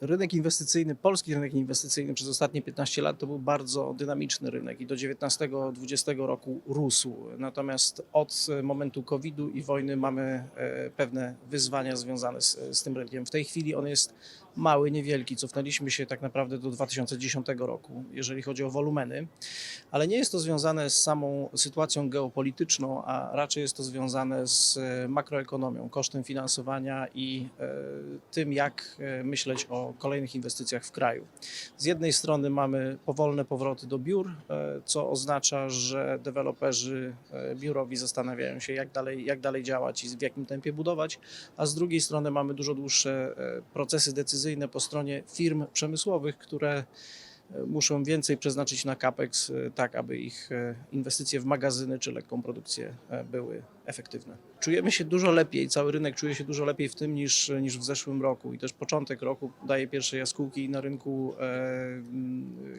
rynek inwestycyjny, polski rynek inwestycyjny przez ostatnie 15 lat to był bardzo dynamiczny rynek i do 19-20 roku rósł. Natomiast od momentu COVID-u i wojny mamy e, pewne wyzwania związane z, z tym rynkiem. W tej chwili on jest mały, niewielki. Cofnęliśmy się tak naprawdę do 2010 roku, jeżeli chodzi o wolumeny, ale nie jest to związane z samą sytuacją geopolityczną, a raczej jest to związane z e, makroekonomią, kosztem finansowania i e, tym, jak myśleć o kolejnych inwestycjach w kraju. Z jednej strony mamy powolne powroty do biur, e, co oznacza, że deweloperzy e, biurowi zastanawiają się, jak dalej, jak dalej działać i w jakim tempie budować, a z drugiej strony mamy dużo dłuższe e, procesy decyzyjne po stronie firm przemysłowych, które muszą więcej przeznaczyć na capex, e, tak aby ich e, inwestycje w magazyny czy lekką produkcję e, były efektywne. Czujemy się dużo lepiej, cały rynek czuje się dużo lepiej w tym niż, niż w zeszłym roku i też początek roku daje pierwsze jaskółki na rynku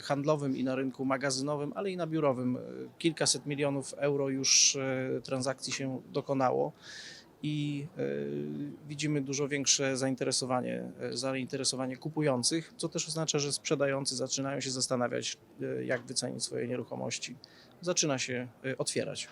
handlowym i na rynku magazynowym, ale i na biurowym. Kilkaset milionów euro już transakcji się dokonało i e, widzimy dużo większe zainteresowanie, e, zainteresowanie kupujących, co też oznacza, że sprzedający zaczynają się zastanawiać, e, jak wycenić swoje nieruchomości. Zaczyna się otwierać.